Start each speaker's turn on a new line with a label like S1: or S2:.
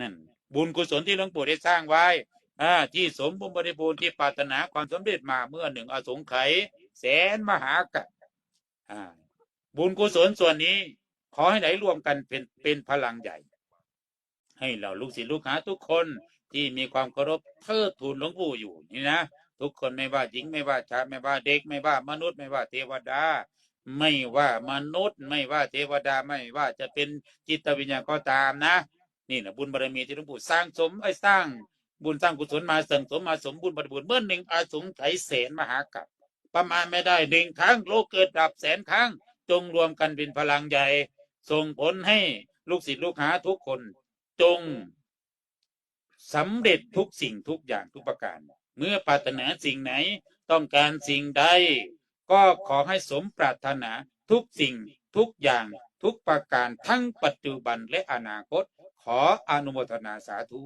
S1: นั่นบุญกุศลที่หลวงปู่ได้สร้างไว้อ่าที่สมบูรณ์บริบูรณ์ที่ปรารถนาความสำเร็จมาเมื่อหนึ่งอสงไขยแสนมหากัปอ่าบุญกุศลส่วนนี้ ขอให้ไหลรวมกันเป็นเป็นพลังใหญ่ ให้เราลูกศิษย์ลูกหาทุกคนที่มีความเคารพเทิดทูนหลวงปู่อยู่นี่นะทุกคนไม่ว่าหญิงไม่ว่าชายไม่ว่าเด็กไม่ว่ามนุษย์ไม่ว่าเทวดา ไม่ว่ามนุษย์ ไม่ว่าเทวดาไม่ว่าจะเป็นจิตวิญญาณก็ตามนะ นี่นะบุญบารมีที่หลวงปู่สร้างสมไอ้สร้างบุญสร้างกุศลมาเสริมสมมาสมบุญบริบูรณ์เมื่อหนึ่งอาสงไขยแสนมหากัปประมาณไม่ได้หนึ่งครั้งโลกเกิดดับแสนครั้ง จงรวมกันเป็นพลังใหญ่ส่งผลให้ลูกศิษย์ลูกหาทุกคน จงสำเร็จทุกสิ่งทุกอย่างทุกประการ เมื่อปรารถนาสิ่งไหนต้องการสิ่งใด ก็ขอให้สมปรารถนาทุกสิ่งทุกอย่างทุกประการทั้งปัจจุบันและอนาคต ขออนุโมทนาสาธุ